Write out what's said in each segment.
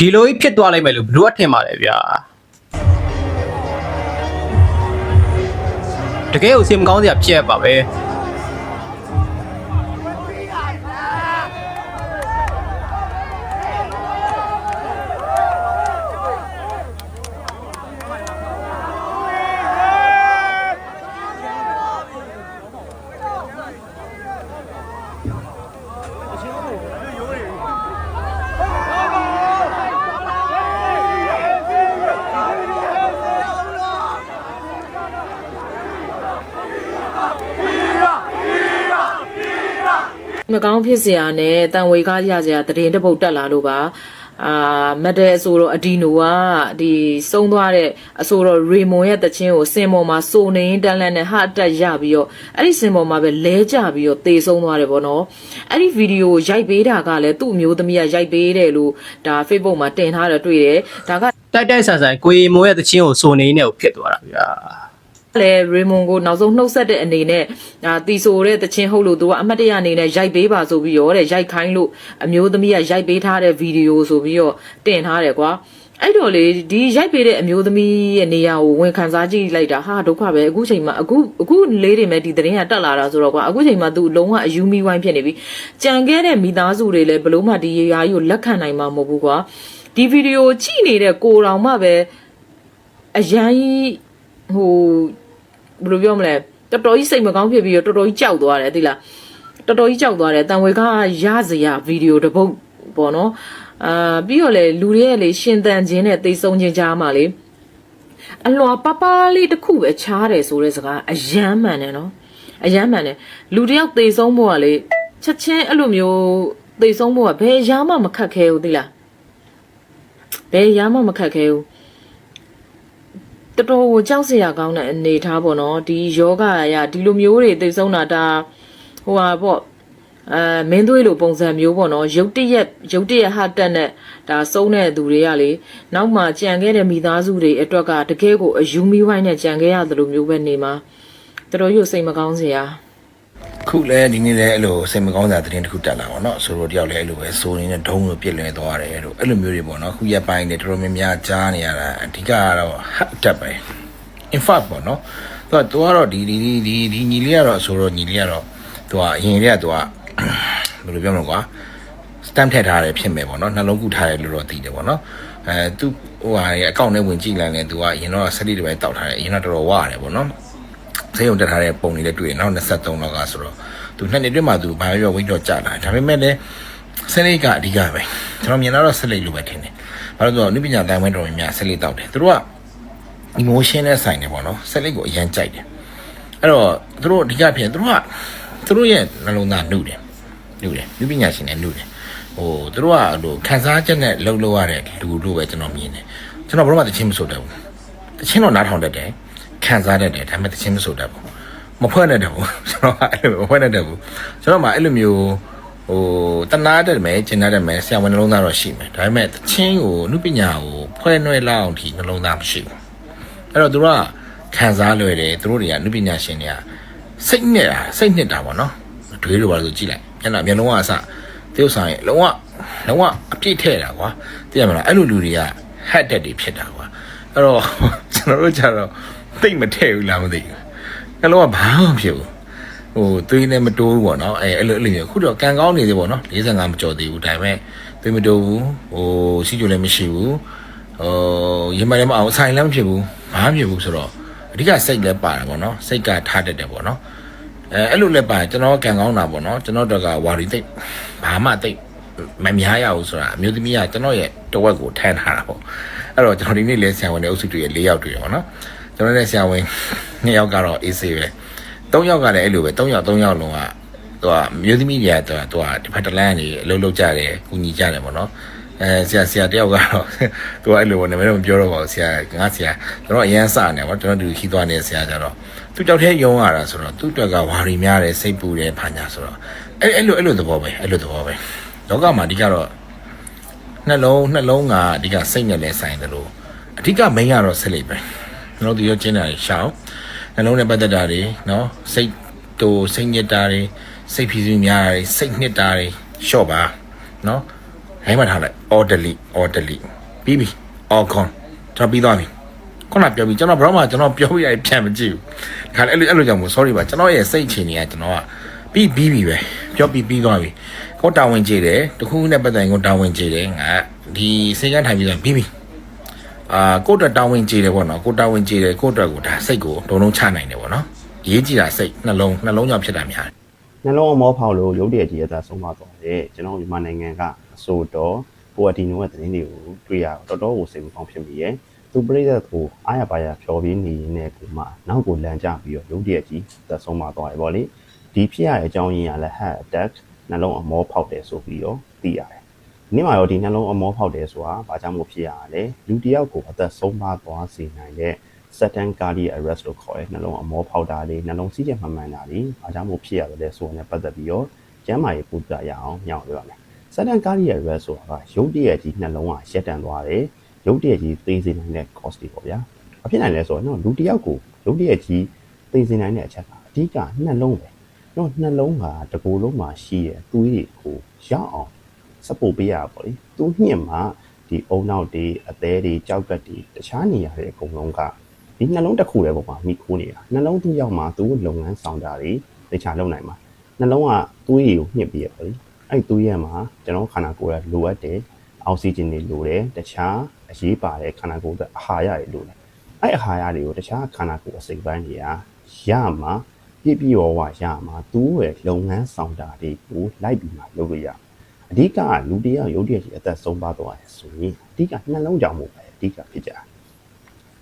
ဒီလိုကြီးဖြစ်သွားလိုက်မယ်လို့ဘယ်လိုအထင်ပါလဲဗျာတကယ်ကိုစိတ်မကောင်းစရာဖြစ်ရပါပဲ မကောင်းဖြစ်စရာနဲ့တန်ဝေကားရစရာတရင်တပုတ်တက်လာလို့ပါအာမတဲအဆိုတော့အဒီနိုကဒီစုံသွားတဲ့အဆိုတော့ရေမွန်ရဲ့တခြင်းကိုစင်ပေါ်မှာစိုးနေရင်တန်လန့်နဲ့ဟာအတက်ရပြီးတော့အဲ့ဒီစင်ပေါ်မှာပဲလဲကြပြီးတော့တေဆုံးသွားတယ်ဗောနော်အဲ့ဒီဗီဒီယိုရိုက်ပေးတာကလည်းသူ့မျိုးသမီးကရိုက်ပေးတယ်လို့ဒါ Facebook မှာတင်ထားတာတွေ့တယ်ဒါကတိုက်တိုက်ဆန်ဆန်ကိုရီမွန်ရဲ့တခြင်းကိုစိုးနေနေကိုဖြစ်သွားတာဗျာ လဲရေမွန်ကိုနောက်ဆုံးနှုတ်ဆက်တဲ့အနေနဲ့ဒါတီဆိုတဲ့တချင်းဟုတ်လို့သူကအမတ်တရအနေနဲ့ရိုက်ပေးပါဆိုပြီးတော့တဲ့ရိုက်ခိုင်းလို့အမျိုးသမီးကရိုက်ပေးထားတဲ့ဗီဒီယိုဆိုပြီးတော့တင်ထားတယ်ကွာအဲ့တော့လေဒီရိုက်ပေးတဲ့အမျိုးသမီးရဲ့နေရာကိုဝင်ခံစားကြည့်လိုက်တာဟာဒုက္ခပဲအခုချိန်မှာအခုအခုလေးတွေမဲ့ဒီသတင်းကတက်လာတာဆိုတော့ကွာအခုချိန်မှာ तू လုံးဝအယူမီဝိုင်းဖြစ်နေပြီကြံခဲ့တဲ့မိသားစုတွေလည်းဘလို့မှဒီရာကြီးကိုလက်ခံနိုင်မှာမဟုတ်ဘူးကွာဒီဗီဒီယိုကြည့်နေတဲ့ကိုတော်မှပဲအရန်ကြီးဟို ဘယ်လိုပြောမလဲတော်တော်ကြီးစိတ်မကောင်းဖြစ်ပြီးတော့တော်တော်ကြီးကြောက်သွားတယ်သိလားတော်တော်ကြီးကြောက်သွားတယ်တန်ဝေကရစရာဗီဒီယိုတစ်ပုတ်ပေါ့နော်အာပြီးတော့လေလူတွေရဲ့လေရှင်တန်ခြင်းနဲ့တိတ်ဆုံးခြင်းကြားမှာလေအလွာပပလေးတစ်ခုပဲချားတယ်ဆိုတဲ့စကားအယမ်းမှန်တယ်နော်အယမ်းမှန်တယ်လူတယောက်တိတ်ဆုံးဖို့ကလေချက်ချင်းအဲ့လိုမျိုးတိတ်ဆုံးဖို့ကဘယ်ရားမှမခက်ခဲဘူးသိလားဘယ်ရားမှမခက်ခဲဘူး တော်တော်ကိုကြောက်စရာကောင်းတဲ့အနေထားပေါ့နော်ဒီယောဂအရာဒီလိုမျိုးတွေသိဆုံးတာဒါဟိုဟာပေါ့အဲမင်းသွေးလိုပုံစံမျိုးပေါ့နော်ရုတ်တရက်ရုတ်တရက်ဟာတက်နဲ့ဒါစုံတဲ့သူတွေကလေနောက်မှကြံခဲ့တဲ့မိသားစုတွေအတွက်ကတကယ်ကိုအယူမီဝိုင်းနဲ့ကြံခဲ့ရတယ်လို့မျိုးပဲနေမှာတော်တော်ရုပ်စိတ်မကောင်းစရာ ခုလဲဒီနေ့လဲအဲ့လိုစိတ်မကောင်းစရာသတင်းတစ်ခုတက်လာပါတော့ဆိုတော့တယောက်လဲအဲ့လိုပဲစိုးနေတဲ့ဒုံးလိုပြစ်လဲသွားတယ်လို့အဲ့လိုမျိုးတွေပေါ့နော်ခုရက်ပိုင်းနေတော်တော်များများကြားနေရတာအဓိကကတော့ဟတ်တက်ပဲ in fact ပေါ့နော်သူကသူကတော့ဒီဒီဒီဒီဒီညီလေးကတော့ဆိုတော့ညီလေးကတော့သူကအရင်လေးကသူကဘယ်လိုပြောမလဲကွာ stamp ထည့်ထားတယ်ဖြစ်မယ်ပေါ့နော်နှလုံးကူထားတယ်လို့တော့သိတယ်ပေါ့နော်အဲသူဟိုဟာရဲ့အကောင့်ထဲဝင်ကြည့်လိုက်ရင်သူကအရင်တော့ဆက်လီတစ်ပိုင်းတောက်ထားတယ်အရင်တော့တော်တော်ဝရတယ်ပေါ့နော် ဆေးရုံတက်ထားတဲ့ပုံတွေလည်းတွေ့တယ်နောက်23လောက်ကဆိုတော့သူနှစ်နှစ်တွင်းမှာသူဘာပဲပြောဝိတ်တော့ကြာလာဒါပေမဲ့လည်းဆက်လိတ်ကအဓိကပဲကျွန်တော်မြင်လာတော့ဆက်လိတ်လိုပဲထင်တယ်ဘာလို့လဲဆိုတော့နိပညာတိုင်းဝဲတော်များများဆက်လိတ်တောက်တယ်သူတို့က emotion နဲ့ဆိုင်တယ်ပေါ့နော်ဆက်လိတ်ကိုအရန်ကြိုက်တယ်အဲ့တော့သူတို့အဓိကဖြစ်သူတို့ကသူတို့ရဲ့နှလုံးသားနှုတ်တယ်နှုတ်တယ်နိပညာရှင်နဲ့နှုတ်တယ်ဟိုသူတို့ကဟိုခံစားချက်နဲ့လှုပ်လှုပ်ရတဲ့လူတို့ပဲကျွန်တော်မြင်တယ်ကျွန်တော်ဘယ်တော့မှတချင်းမဆိုတတ်ဘူးတချင်းတော့နားထောင်တတ်တယ် ခံစားတတ်တယ်ဒါပေမဲ့တချင်းမဆိုတတ်ဘူးမဖွဲ့နဲ့တဘူးကျွန်တော်ကအဲ့လိုမဖွဲ့နဲ့တဘူးကျွန်တော်မှအဲ့လိုမျိုးဟိုတနာတဲ့မယ်ကျင်တဲ့မယ်ဆရာဝန်နှလုံးသားတော့ရှိမယ်ဒါပေမဲ့တချင်းကိုအနုပညာကိုဖွဲ့နှွဲလောက်အောင်ဒီနှလုံးသားမရှိဘူးအဲ့တော့သူတို့ကခံစားလွယ်တယ်သူတို့တွေကအနုပညာရှင်တွေကစိတ်နဲ့တာစိတ်နှစ်တာပေါ့နော်အတွေးလိုပါလို့ကြည့်လိုက်မျက်နှာမျက်လုံးကအစတရုပ်ဆောင်ရဲ့လုံးဝလုံးဝအပြည့်ထဲ့တာကွာသိရမလားအဲ့လိုလူတွေကဟတ်တက်တွေဖြစ်တာကွာအဲ့တော့ကျွန်တော်တို့ကြတော့ သိမ့်မထဲ့ဘူးလားမသိဘူးနှလုံးကဘာမှမဖြစ်ဘူးဟိုသွေးနဲ့မတိုးဘူးပေါ့နော်အဲအဲ့လိုအဲ့လိုမျိုးအခုတော့ကန်ကောင်းနေသေးပေါ့နော်45မကျော်သေးဘူးဒါပေမဲ့သွေးမတိုးဘူးဟိုစီချိုလည်းမရှိဘူးဟိုရင်မလည်းမအောင်ဆိုင်လည်းမဖြစ်ဘူးဘာမှမဖြစ်ဘူးဆိုတော့အဓိကစိတ်လည်းပါတာပေါ့နော်စိတ်ကထားတတ်တယ်ပေါ့နော်အဲအဲ့လိုလည်းပါကျွန်တော်ကန်ကောင်းတာပေါ့နော်ကျွန်တော်တို့ကဝါရီသိပ်ဘာမှသိပ်မများရဘူးဆိုတာအမျိုးသမီးကကျွန်တော်ရဲ့တဝက်ကိုထမ်းထားတာပေါ့အဲ့တော့ကျွန်တော်ဒီနေ့လဲဆရာဝန်တွေအုပ်စုတွေ၄ယောက်တွေ့ရပါတော့ ကျွန်တော်နဲ့ဆရာဝန်၂ယောက်ကတော့ AC ပဲ၃ယောက်ကလည်းအဲ့လိုပဲ၃ယောက်၃ယောက်လုံးကသူကမျိုးသမီးတွေကသူကသူကဒီဖက်တလန်းကနေအလုပ်လုပ်ကြတယ်ကူညီကြတယ်ပေါ့နော်အဲဆရာဆရာတယောက်ကတော့သူကအဲ့လိုပေါ့နာမည်တော့မပြောတော့ပါဘူးဆရာငါဆရာကျွန်တော်အရန်စနေပေါ့ကျွန်တော်ဒီခီးသွားနေတဲ့ဆရာကြတော့သူကြောက်တဲ့ယုံရတာဆိုတော့သူ့အတွက်ကဝါရီများတယ်စိတ်ပူတယ်ဖာညာဆိုတော့အဲ့အဲ့လိုအဲ့လိုသဘောပဲအဲ့လိုသဘောပဲလောကမှာအဓိကတော့နှလုံးနှလုံးကအဓိကစိတ်နဲ့လဲဆိုင်တယ်လို့အဓိက main ကတော့စိတ်လိပ်ပဲ ကျွန်တော်တို့ရောကျင်းတာရှောင်းနှလုံးနဲ့ပတ်သက်တာတွေနော်စိတ်တူစိတ်ညစ်တာတွေစိတ်ဖြူဖြူများတာတွေစိတ်နှစ်တာတွေရှော့ပါနော်ဟဲ့မှထားလိုက် orderly orderly ပြီးပြီ all gone ကျွန်တော်ပြီးသွားပြီခုနပြောပြီးကျွန်တော်ဘရောမှကျွန်တော်ပြောပြရပြန်မကြည့်ဘူးဒါခါအဲ့လိုအဲ့လိုကြောင့်မို့ sorry ပါကျွန်တော်ရဲ့စိတ်အခြေအနေကကျွန်တော်ကပြီးပြီးပြီပဲပြောပြီးပြီးသွားပြီကိုတာဝန်ကြည့်တယ်တခုခုနဲ့ပတ်သက်ရင်ကိုတာဝန်ကြည့်တယ်ငါဒီစိတ်ကထိုင်ပြီးတော့ပြီးပြီ အာကိုယ့်အတွက်တာဝန်ကျေတယ်ပေါ့နော်ကိုယ်တာဝန်ကျေတယ်ကိုယ့်အတွက်ကိုဒါစိတ်ကိုဒုံလုံးချနိုင်တယ်ပေါ့နော်အရေးကြီးတာစိတ်နှလုံးနှလုံးကြောင့်ဖြစ်တာများတယ်နှလုံးအမောဖောက်လို့ရုပ်တရက်ကြီးအသက်ဆုံးသွားတော့တယ်ကျွန်တော်မြန်မာနိုင်ငံကအဆိုတော်ပိုအတီနိုရဲ့သတင်းတွေကိုတွေ့ရတော့တော်တော်ကိုစိတ်မကောင်းဖြစ်မိရဲ့သူပြိသက်ကိုအားရပါရဖြော်ပြီးနေနေတဲ့ကိုမှနောက်ကိုလမ်းကျပြီးတော့ရုပ်တရက်ကြီးအသက်ဆုံးသွားတယ်ပေါ့လေဒီဖြစ်ရတဲ့အကြောင်းရင်းကလည်း heart attack နှလုံးအမောဖောက်တယ်ဆိုပြီးတော့သိရတယ်ဒီ နေ့မှာတော့ဒီနှလုံးအမောဖောက်တယ်ဆိုတာဘာကြောင့်မို့ဖြစ်ရလဲလူတစ်ယောက်ကိုအသက်ဆုံးပါသွားစေနိုင်တဲ့ sudden cardiac arrest လို့ခေါ်တဲ့နှလုံးအမောဖောက်တာလေးနှလုံးစီးချက်မှန်မှန်တာလေးအားကြောင့်မို့ဖြစ်ရတယ်ဆိုတော့ပတ်သက်ပြီးတော့ကျမ်းမာရေးပူတာရအောင်ညောင်းပြောရမယ် sudden cardiac arrest ဆိုတာကရုတ်တရက်ကြီးနှလုံးကရှက်တန်သွားတယ်ရုတ်တရက်ကြီးသေစေနိုင်တဲ့ cost တွေပေါ့ဗျာအဖြစ်နိုင်လဲဆိုတော့နော်လူတစ်ယောက်ကိုရုတ်တရက်ကြီးသေစေနိုင်တဲ့အချက်ကအဓိကနှလုံးပဲနော်နှလုံးကတကူလုံးမှာရှိတဲ့သွေးတွေကိုရအောင် support ပေးရပါပေါ့လေသူညှင့်မှာဒီအုံနောက်တွေအသေးတွေကြောက်ကတ်တွေတခြားနေရာတွေအကုန်လုံးကဒီနှလုံးတစ်ခုတည်းပေါ်မှာမိခိုးနေတာနှလုံးသူ့ရောက်မှာသူ့လုပ်ငန်းဆောင်တာတွေတခြားလုပ်နိုင်မှာနှလုံးကသွေးတွေကိုညှစ်ပေးရပေါ့လေအဲ့သွေးရမှာကျွန်တော်ခန္ဓာကိုယ်ကလိုအပ်တယ်အောက်ဆီဂျင်တွေလိုတယ်တခြားအရေးပါတဲ့ခန္ဓာကိုယ်အတွက်အာဟာရတွေလိုတယ်အဲ့အာဟာရတွေကိုတခြားခန္ဓာကိုယ်အစိတ်ပိုင်းတွေကရမှာပြည့်ပြည့်ဝဝရမှာသူ့ရဲ့လုပ်ငန်းဆောင်တာတွေကိုလိုက်ပြီးမှလုပ်လို့ရ အဓိကလူတယောက်ရုပ်တရက်ကြီးအသက်ဆုံးပါသွားတယ်ဆိုရင်အဓိကနှလုံးကြောင့်မို့ပဲအဓိကဖြစ်ကြတာ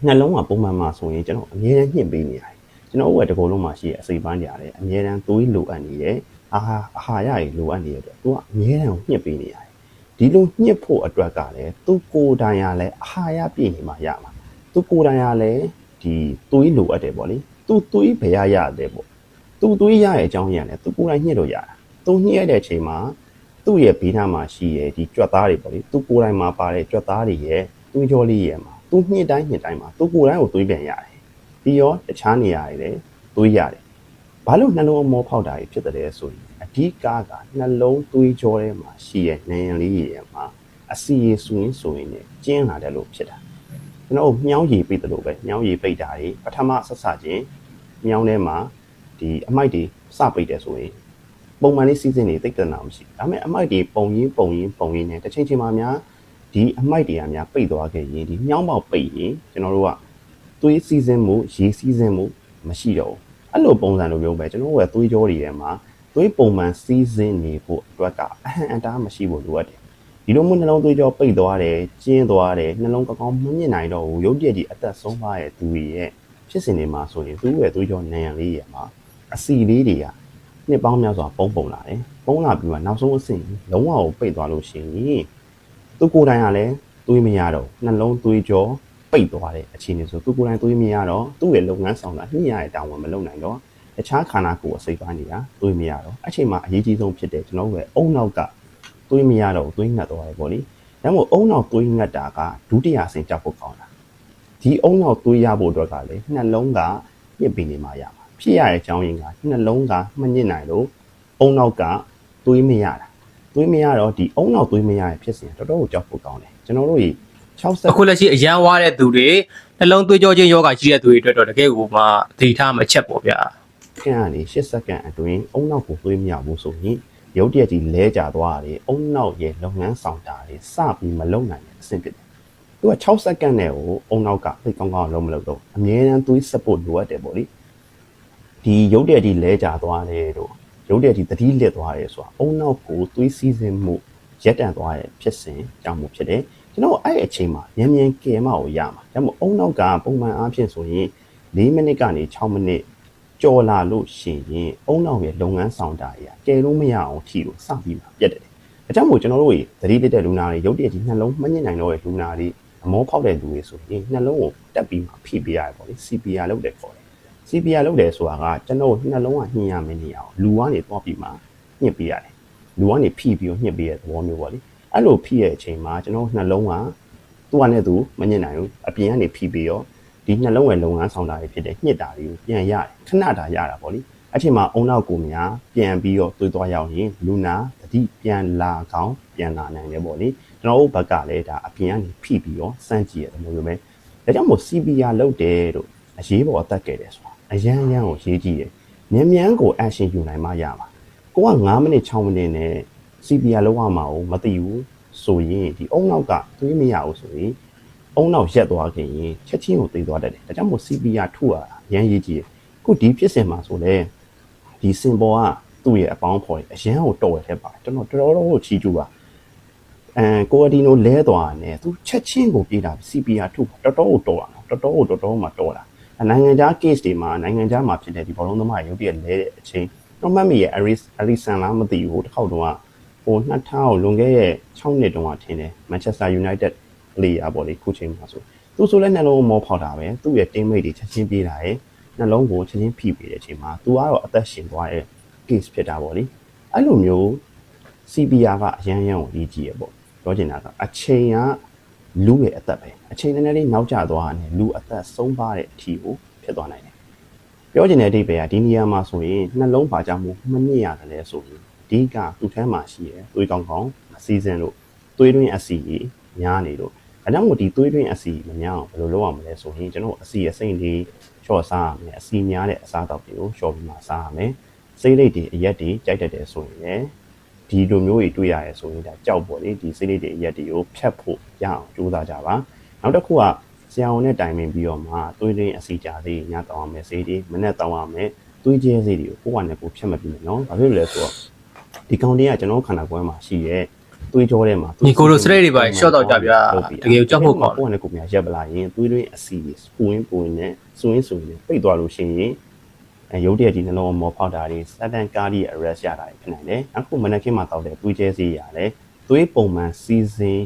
နှလုံးကပုံမှန်မှာဆိုရင်ကျွန်တော်အမြဲတမ်းညှင့်ပေးနေရတယ်ကျွန်တော်တို့ကတကောလုံးမှာရှိတဲ့အစိပ်ပိုင်းတွေရတယ်အမြဲတမ်းသွေးလိုအပ်နေတယ်အာဟာအာဟာရတွေလိုအပ်နေတဲ့အတွက်သူကအမြဲတမ်းညှင့်ပေးနေရတယ်ဒီလိုညှစ်ဖို့အတွက်ကလည်းသူကိုယ်တိုင်ရလဲအာဟာရပြည့်နေမှရမှာသူကိုယ်တိုင်ရလဲဒီသွေးလိုအပ်တယ်ပေါ့လေသူသွေးဘယ်ရရတယ်ပေါ့သူသွေးရရဲ့အကြောင်းရင်းရတယ်သူကိုယ်တိုင်ညှစ်လို့ရတာသူညှစ်ရတဲ့အချိန်မှာ သူ့ရဲ့ဘေးနားမှာရှိရဲ့ဒီကြွက်သားတွေပေါ့လေသူကိုယ်တိုင်မှာပါတဲ့ကြွက်သားတွေရဲ့သွေးကြောလေးရဲ့မှာသူညှစ်တိုင်းညှစ်တိုင်းမှာသူကိုယ်တိုင်ကိုသွေးပြန်ရတယ်ပြီးရောတခြားနေရာတွေလည်းသွေးရတယ်ဘာလို့နှလုံးအမောဖောက်တာကြီးဖြစ်တယ်လဲဆိုရင်အဓိကကနှလုံးသွေးကြောထဲမှာရှိရဲ့နံရံလေးရဲ့မှာအစီရဆိုရင်ဆိုရင်လည်းကျင်းလာတယ်လို့ဖြစ်တာကျွန်တော်တို့မြောင်းရည်ပိတ်တယ်လို့ပဲမြောင်းရည်ပိတ်တာတွေပထမဆက်စချင်းမြောင်းထဲမှာဒီအမိုက်တွေစပိတ်တယ်ဆိုရင် ပုံမှန်လေးစီးစင်းနေတိတ်တနာမရှိဘူးဒါပေမဲ့အမိုက်တွေပုံရင်းပုံရင်းပုံရင်းနဲ့တစ်ချိန်ချိန်မှာများဒီအမိုက်တွေကများပိတ်သွားခဲ့ရင်ဒီမြောင်းပေါက်ပိတ်ရင်ကျွန်တော်တို့ကသွေးစီးစင်းမှုရေစီးစင်းမှုမရှိတော့ဘူးအဲ့လိုပုံစံလိုမျိုးပဲကျွန်တော်တို့ရဲ့သွေးကြောတွေထဲမှာသွေးပုံမှန်စီးစင်းနေဖို့အတွက်ကအဟံအတားမရှိဖို့လိုအပ်တယ်ဒီလိုမျိုးနှလုံးသွေးကြောပိတ်သွားတယ်ကျင်းသွားတယ်နှလုံးကောင်းကောင်းမမြင့်နိုင်တော့ဘူးရုပ်တရက်ကြီးအသက်ဆုံးပါရဲ့သူတွေရဲ့ဖြစ်စဉ်တွေမှာဆိုရင်သူ့ရဲ့သွေးကြောနံရံလေးရဲ့မှာအစီလေးတွေက နှစ်ပေါင်းများစွာပုံပုံလာတယ်။ပုံလာပြီးမှနောက်ဆုံးအဆင့်လုံးဝကိုပိတ်သွားလို့ရှိရင်သူကိုယ်တိုင်ကလည်းသွေးမရတော့နှလုံးသွေးကြောပိတ်သွားတဲ့အခြေအနေဆိုသူကိုယ်တိုင်သွေးမရတော့သူ့ရဲ့လုပ်ငန်းဆောင်တာညှိရတဲ့တာဝန်မလုပ်နိုင်တော့တခြားခန္ဓာကိုယ်အစိတ်ပိုင်းတွေကသွေးမရတော့အချိန်မှာအရေးကြီးဆုံးဖြစ်တဲ့ကျွန်တော်တို့ရဲ့အုံနောက်ကသွေးမရတော့သွေးငတ်သွားတယ်ပေါ့လေ။ဒါမှမဟုတ်အုံနောက်သွေးငတ်တာကဒုတိယအဆင့်ကြောက်ဖို့ကောင်းတာ။ဒီအုံနောက်သွေးရဖို့အတွက်ကလည်းနှလုံးကညစ်ပြီးနေမှရမှာ ဖြစ်ရတဲ့အကြောင်းရင်းကနှလုံးကမညစ်နိုင်လို့အုံနောက်ကသွေးမရတာသွေးမရတော့ဒီအုံနောက်သွေးမရရဲ့ဖြစ်စဉ်တော်တော်ကိုကြောက်ဖို့ကောင်းတယ်ကျွန်တော်တို့ကြီး60အခုလက်ရှိအရန်ဝါတဲ့သူတွေနှလုံးသွေးကြောချင်းယောဂရှိတဲ့သူတွေအတွက်တော့တကယ်ကိုမှသတိထားမှအချက်ပေါ့ဗျာခန့်ကနေ8စက္ကန့်အတွင်းအုံနောက်ကိုသွေးမရဘူးဆိုရင်ရုပ်တရက်ကြီးလဲကျသွားတယ်အုံနောက်ရဲ့လုပ်ငန်းဆောင်တာတွေစပြီးမလုပ်နိုင်တဲ့အဆင့်ဖြစ်တယ်သူက6စက္ကန့်နဲ့ကိုအုံနောက်ကသိကောင်းကောင်းလုံးမလုပ်တော့အမြဲတမ်းသွေး support လိုအပ်တယ်ပေါ့လေ ဒီရုပ်တရက်ကြီးလဲကျသွားတယ်တို့ရုပ်တရက်ကြီးသတိလစ်သွားတယ်ဆိုတာအုံနောက်ကိုသွေးစီးစင်းမှုရက်တန့်သွားတဲ့ဖြစ်စဉ်ကြောင့်မို့ဖြစ်တယ်ကျွန်တော်အဲ့အချိန်မှာမြန်မြန်ကယ်မကိုရမှာဒါမှမဟုတ်အုံနောက်ကပုံမှန်အားဖြင့်ဆိုရင်4မိနစ်ကနေ6မိနစ်ကြော်လာလို့ရှိရင်အုံနောက်ရဲ့လုပ်ငန်းဆောင်တာကြီးကယ်လို့မရအောင်ထီလို့စပြီးမှပြတ်တယ်။အကြောင်းမို့ကျွန်တော်တို့တွေသတိတက်တဲ့လူနာတွေရုပ်တရက်ကြီးနှလုံးမညစ်နိုင်တော့တဲ့လူနာတွေအမောဖောက်တဲ့လူတွေဆိုရင်နှလုံးကိုတက်ပြီးမှဖိပေးရတယ်ပေါ့လေ CPR လုပ်တယ်ခေါ်တယ်။ CPR လုပ်တယ်ဆိုတာကကျွန်တော်နှလုံးကညှင်ရမယ်နေအောင်လူကနေတော့ပြီးမှညှစ်ပေးရတယ်။လူကနေဖိပြီးတော့ညှစ်ပေးတဲ့သဘောမျိုးပေါ့လေ။အဲ့လိုဖိရဲ့အချိန်မှာကျွန်တော်နှလုံးကသူ့အနေနဲ့သူမညစ်နိုင်ဘူးအပြင်ကနေဖိပြီးတော့ဒီနှလုံးဝယ်လုပ်ငန်းဆောင်တာတွေဖြစ်တဲ့ညှစ်တာတွေကိုပြန်ရတယ်ခဏတာရတာပေါ့လေအချိန်မှာအုံနောက်ကိုများပြန်ပြီးတော့သွေးသွားရောက်ရင်လူနာတတိပြန်လာကောင်းပြန်လာနိုင်တယ်ပေါ့လေကျွန်တော်တို့ဘက်ကလည်းဒါအပြင်ကနေဖိပြီးတော့စမ်းကြည့်ရတယ်လို့မျိုးပဲဒါကြောင့်မို့ CPR လုပ်တယ်တို့အရေးပေါ်အသက်ကယ်တယ်ဆိုတာ အရန်ရန်ကိုရေးကြည့်တယ်မြန်မြန်ကို action ယူနိုင်မှရမှာကိုက9မိနစ်6မိနစ်နဲ့ CPR လောက်ရမှာကိုမသိဘူးဆိုရင်ဒီအုံနောက်ကသွေးမရဘူးဆိုရင်အုံနောက်ရက်သွားခင်ရင်ချက်ချင်းကိုသိသွားတတ်တယ်ဒါကြောင့်မို့ CPR ထုရတာရန်ရေးကြည့်ခုဒီဖြစ်စဉ်မှာဆိုလဲဒီစင်ပေါ်ကသူ့ရဲ့အပေါင်းဖော်အရန်ကိုတော်ရတဲ့ပါတယ်ကျွန်တော်တော်တော်ကိုချီးကျူးပါအဲကိုအဒီနိုလဲသွားတယ်သူချက်ချင်းကိုပြေးတာ CPR ထုတော်တော်ကိုတော်တာတော်တော်ကိုတော်တော်မှတော်တာ နိုင်ငံခြား case တွေမှာနိုင်ငံခြားမှာဖြစ်တဲ့ဒီဘောလုံးသမားရုပ်ပြက်လဲတဲ့အချိန်တော့မှတ်မိရဲ့ Aris Arison လားမသိဘူးတစ်ခေါက်တော့ဟို2000ကိုလွန်ခဲ့ရဲ့6နှစ်တုန်းကထင်တယ် Manchester United player ပေါ့လေခုချိန်မှာဆိုသူဆိုလဲနှလုံးမောဖောက်တာပဲသူ့ရဲ့ teammate တွေချက်ချင်းပြေးတာရဲ့နှလုံးကိုချက်ချင်းဖိပေးတဲ့အချိန်မှာသူကတော့အသက်ရှင်သွားတဲ့ case ဖြစ်တာပေါ့လေအဲ့လိုမျိုး CPR ကအရန်ရန်ကိုရေးကြည့်ရပေါ့ပြောချင်တာကအချိန်က လူရဲ့အသက်ပဲအချိန်နည်းနည်းလေးနောက်ကျသွားတယ်လူအသက်ဆုံးပါတဲ့အထီကိုဖြစ်သွားနိုင်တယ်ပြောချင်တဲ့အဓိပ္ပာယ်ကဒီနေရာမှာဆိုရင်နှလုံးပါကြမှုမနစ်ရတယ်လဲဆိုရင်ဒီကသူ့ထဲမှာရှိရသွေးကောင်းကောင်းအစီအစဉ်လို့သွေးတွင်းအစီကြီးများနေလို့အဲကြောင့်မို့ဒီသွေးတွင်းအစီမများအောင်ဘယ်လိုလုပ်ရမလဲဆိုရင်ကျွန်တော်အစီအစိမ့်လေးလျှော့စားရမယ်အစီများတဲ့အစားအသောက်တွေကိုလျှော့ပြီးမှစားရမယ်စိတ်လိတ်တွေအရက်တွေကြိုက်တတ်တယ်ဆိုရင်လည်း ဒီလိုမျိုးတွေတွေ့ရရဲဆိုရင်ဒါကြောက်ပေါ့လေဒီစိတ်လေးတွေအရက်တွေကိုဖြတ်ဖို့ရအောင်ကြိုးစားကြပါနောက်တစ်ခုကဆရာဝန်နဲ့တိုင်ပင်ပြီးတော့မှသွေးရင်းအစီကြသေးညတောင်းရမယ်စိတ်တွေမနဲ့တောင်းရမယ်သွေးကျဲစိတ်တွေကိုကိုယ့်ဟာနဲ့ကိုယ်ဖြတ်မပြီးမယ်နော်ဘာဖြစ်လို့လဲဆိုတော့ဒီကောင်တွေကကျွန်တော်ခန္ဓာကိုယ်မှာရှိရဲသွေးကြောထဲမှာညီကိုတို့စရိတ်တွေပါရှော့တော့ကြဗျာတကယ်ကြောက်ဖို့ကောင်းကိုယ့်ဟာနဲ့ကိုယ်များရက်ပလာရင်သွေးရင်းအစီပူရင်းပူရင်းနဲ့စွင်းစွင်းနဲ့ပိတ်သွားလို့ရှိရင်အဲ ရုပ်တရက်ကြီးနှလုံးမောဖောက်တာတွေစတန်ကားကြီး arrest ရတာတွေဖြစ်နိုင်တယ်။အခုမနက်ခင်းမှာတောက်တဲ့သွေးကျဲစီရတယ်။သွေးပုံမှန်စီစဉ်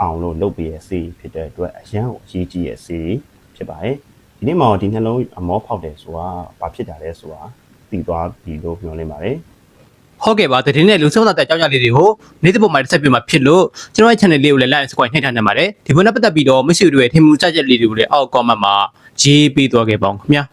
အောင်လို့လုပ်ပေးရစီဖြစ်တဲ့အတွက်အရန်ကိုအရေးကြီးရစီဖြစ်ပါတယ်။ဒီနေ့မှာဒီနှလုံးအမောဖောက်တယ်ဆိုတာဘာဖြစ်တာလဲဆိုတာသိသွားပြီလို့ပြောနေပါတယ်။ဟုတ်ကဲ့ပါတည်င်းနဲ့လူဆုံးတဲ့ကြောင်းကြလေးတွေကိုနေ့တစ်ပုံမှာတစ်ဆက်ပြမှာဖြစ်လို့ကျွန်တော်ရဲ့ channel လေးကိုလည်း like and subscribe နှိပ်ထားနိုင်ပါတယ်ဒီဘုန်းနဲ့ပတ်သက်ပြီးတော့မရှိတို့ရဲ့ထင်မှုကြကြက်လေးတွေကိုလည်းအောက် comment မှာရေးပေးသွားခဲ့ပါဦးခင်ဗျာ